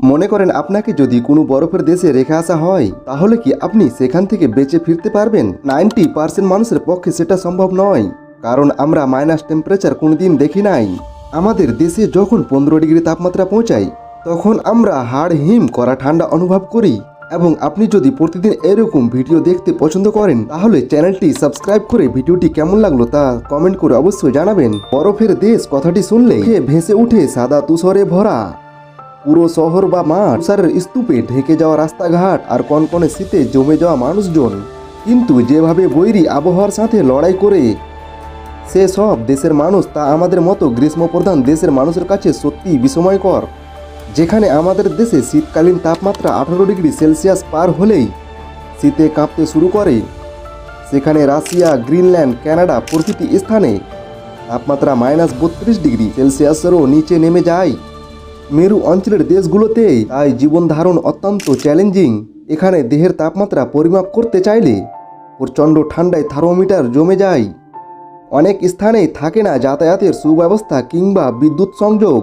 মনে করেন আপনাকে যদি কোনো বরফের দেশে রেখে আসা হয়, তাহলে কি আপনি সেখান থেকে বেঁচে ফিরতে পারবেন? নাইনটি পার্সেন্ট মানুষের পক্ষে সেটা সম্ভব নয়, কারণ আমরা মাইনাস টেম্পারেচার কোনোদিন দেখি নাই। আমাদের দেশে যখন পনেরো ডিগ্রি তাপমাত্রা পৌঁছায়, তখন আমরা হাড় হিম করা ঠান্ডা অনুভব করি। এবং আপনি যদি প্রতিদিন এরকম ভিডিও দেখতে পছন্দ করেন, তাহলে চ্যানেলটি সাবস্ক্রাইব করে ভিডিওটি কেমন লাগল তা কমেন্ট করে অবশ্যই জানাবেন। বরফের দেশ কথাটি শুনলে ভেসে উঠে সাদা তুষরে ভরা। পুরো শহর বা মাঠ তুষারের স্তূপে ঢেকে যাওয়া রাস্তাঘাট আর কনকনে শীতে জমে যাওয়া মানুষজন। কিন্তু যেভাবে বৈরী আবহাওয়ার সাথে লড়াই করে, সে সব দেশের মানুষ তা আমাদের মতো গ্রীষ্মপ্রধান দেশের মানুষের কাছে সত্যি বিস্ময়কর। যেখানে আমাদের দেশে শীতকালীন তাপমাত্রা আঠারো ডিগ্রি সেলসিয়াস পার হলেই শীতে কাঁপতে শুরু করে। সেখানে রাশিয়া, গ্রিনল্যান্ড, কানাডা প্রভৃতি স্থানে তাপমাত্রা মাইনাস বত্রিশ ডিগ্রি সেলসিয়াসেরও নিচে নেমে যায়। মেরু অঞ্চলের দেশগুলোতে তাই জীবন ধারণ অত্যন্ত চ্যালেঞ্জিং এখানে দেহের তাপমাত্রা পরিমাপ করতে চাইলে প্রচণ্ড ঠান্ডায় থার্মোমিটার জমে যায়। অনেক স্থানেই থাকে না যাতায়াতের সুব্যবস্থা কিংবা বিদ্যুৎ সংযোগ।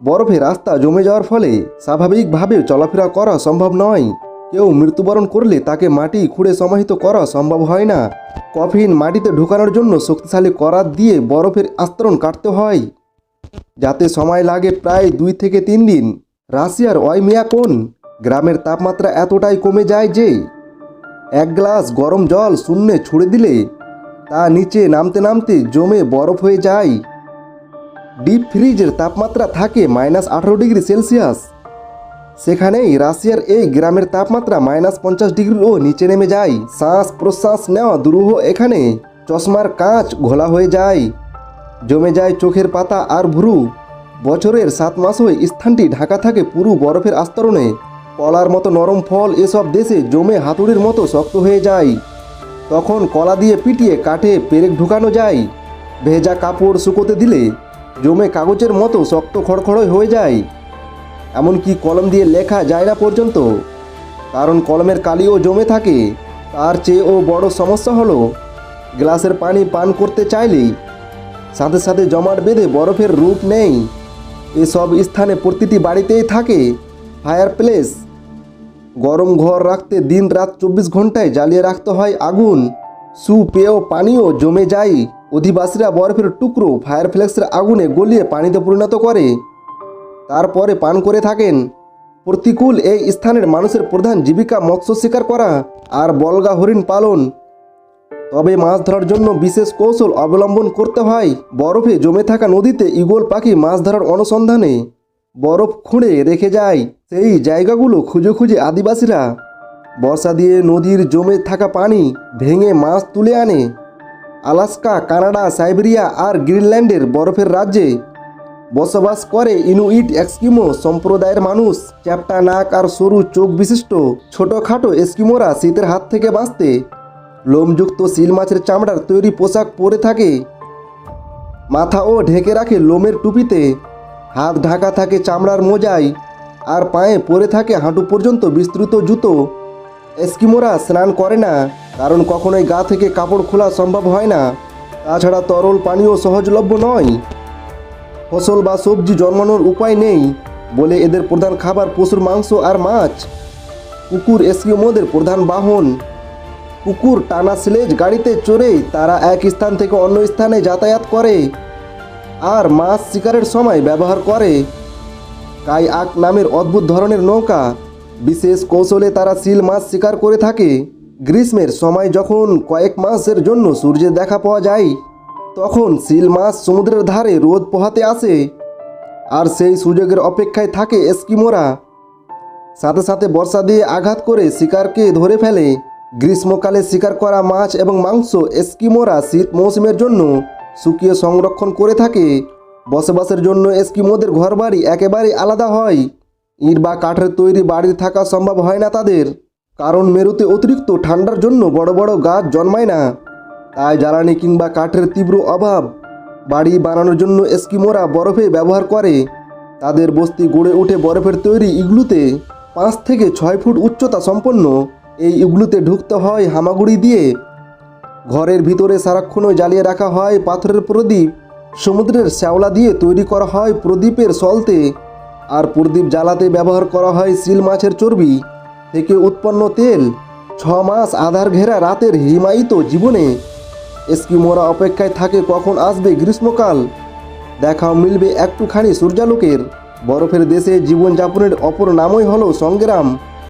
বরফে রাস্তা জমে যাওয়ার ফলে স্বাভাবিকভাবে চলাফেরা করা সম্ভব নয়। কেউ মৃত্যুবরণ করলে তাকে মাটি খুঁড়ে সমাহিত করা সম্ভব হয় না। কফিন মাটিতে ঢোকানোর জন্য শক্তিশালী করাত দিয়ে বরফের আস্তরণ কাটতে হয়। যাতে সময় লাগে প্রায় দুই থেকে তিন দিন। রাশিয়ার ওয়াইমিয়াকোন গ্রামের তাপমাত্রা এতটাই কমে যায় যে, এক গ্লাস গরম জল শূন্যে ছুড়ে দিলে তা নিচে নামতে নামতে জমে বরফ হয়ে যায়। ডিপ ফ্রিজের তাপমাত্রা থাকে মাইনাস আঠারো ডিগ্রি সেলসিয়াস। সেখানেই রাশিয়ার এই গ্রামের তাপমাত্রা মাইনাস পঞ্চাশ ডিগ্রিরও নিচে নেমে যায়। শ্বাস প্রশ্বাস নেওয়া দুরূহ এখানে। চশমার কাঁচ ঘোলা হয়ে যায়। জমে যায় চোখের পাতা আর ভুরু। বছরের সাত মাসই স্থানটি ঢাকা থাকে পুরো বরফের আস্তরণে। কলার মতো নরম ফল এসব দেশে জমে হাতুড়ির মতো শক্ত হয়ে যায়। তখন কলা দিয়ে পিটিয়ে কাঠে পেরেক ঢুকানো যায়। ভেজা কাপড় শুকোতে দিলে জমে কাগজের মতো শক্ত খড়খড়ই হয়ে যায়। এমনকি কলম দিয়ে লেখা যায় না পর্যন্ত। কারণ কলমের কালিও জমে থাকে। তার চেয়েও বড় সমস্যা হলো, গ্লাসের পানি পান করতে চাইলেই সাথে সাথে জমাট বেঁধে বরফের রূপ নেই। এসব স্থানে প্রতিটি বাড়িতেই থাকে ফায়ার প্লেস গরম ঘর রাখতে দিন রাত চব্বিশ ঘন্টায় জ্বালিয়ে রাখতে হয় আগুন। সুপেয় পানীয় জমে যায়। অধিবাসীরা বরফের টুকরো ফায়ার ফ্লেক্সের আগুনে গলিয়ে পানিতে পরিণত করে। তারপরে পান করে থাকেন। প্রতিকূল এই স্থানের মানুষের প্রধান জীবিকা মৎস্য শিকার করা আর বলগা হরিণ পালন। তবে মাছ ধরার জন্য বিশেষ কৌশল অবলম্বন করতে হয়। বরফে জমে থাকা নদীতে ঈগল পাখি মাছ ধরার অনুসন্ধানে বরফ খুঁড়ে রেখে যায়। সেই জায়গাগুলো খুঁজে খুঁজে আদিবাসীরা বর্ষা দিয়ে নদীর জমে থাকা পানি ভেঙে মাছ তুলে আনে। আলাস্কা, কানাডা, সাইবেরিয়া আর গ্রিনল্যান্ডের বরফের রাজ্যে বসবাস করে ইনুইট এস্কিমো সম্প্রদায়ের মানুষ। চ্যাপটা নাক আর সরু চোখ বিশিষ্ট ছোটোখাটো এস্কিমোরা শীতের হাত থেকে বাঁচতে লোমযুক্ত সিল মাছের চামড়ার তৈরি পোশাক পরে থাকে। মাথাও ঢেকে রাখে লোমের টুপিতে। হাত ঢাকা থাকে চামড়ার মোজায় আর পায়ে পরে থাকে হাঁটু পর্যন্ত বিস্তৃত জুতো। এস্কিমোরা স্নান করে না, কারণ কখনোই গা থেকে কাপড় খোলা সম্ভব হয় না। তাছাড়া তরল পানীয় সহজলভ্য নয়। ফসল বা সবজি জন্মানোর উপায় নেই বলে এদের প্রধান খাবার পশুর মাংস আর মাছ। কুকুর এস্কিমোদের প্রধান বাহন। কুকুর টানা স্লেজ গাড়িতে চড়ে তারা এক স্থান থেকে অন্য স্থানে যাতায়াত করে আর মাছ শিকারের সময় ব্যবহার করে। কাই আক নামের অদ্ভুত ধরনের নৌকা, বিশেষ কৌশলে তারা সিল মাছ শিকার করে থাকে। গ্রীষ্মের সময় যখন কয়েক মাসের জন্য সূর্যের দেখা পাওয়া যায়, তখন সিল মাছ সমুদ্রের ধারে রোদ পোহাতে আসে আর সেই সুযোগের অপেক্ষায় থাকে এস্কিমোরা। সাথে সাথে বর্ষা দিয়ে আঘাত করে শিকারকে ধরে ফেলে। গ্রীষ্মকালে শিকার করা মাছ এবং মাংস এস্কিমোরা শীত মৌসুমের জন্য শুকিয়ে সংরক্ষণ করে থাকে। বসবাসের জন্য এস্কিমোদের ঘরবাড়ি একেবারে আলাদা হয়। ইট বা কাঠের তৈরি বাড়ি থাকা সম্ভব হয় না তাদের। কারণ মেরুতে অতিরিক্ত ঠান্ডার জন্য বড় বড় গাছ জন্মায় না। তাই জ্বালানি কিংবা কাঠের তীব্র অভাব বাড়ি বানানোর জন্য এস্কিমোরা বরফে ব্যবহার করে। তাদের বস্তি গড়ে ওঠে বরফের তৈরি ইগলুতে পাঁচ থেকে ছয় ফুট উচ্চতা সম্পন্ন। এই ইগলুতে ঢুকতে হয় হামাগুড়ি দিয়ে। ঘরের ভিতরে সারাক্ষণও জ্বালিয়ে রাখা হয় পাথরের প্রদীপ। সমুদ্রের শ্যাওলা দিয়ে তৈরি করা হয় প্রদীপের সলতে। আর প্রদীপ জ্বালাতে ব্যবহার করা হয় সিল মাছের চর্বি থেকে উৎপন্ন তেল। ছ মাস আধার ঘেরা রাতের হিমায়িত জীবনে। এস্কিমোরা অপেক্ষায় থাকে কখন আসবে গ্রীষ্মকাল। দেখাও মিলবে একটুখানি সূর্যালোকের। বরফের দেশে জীবনযাপনের অপর নামই হলো সংগ্রাম।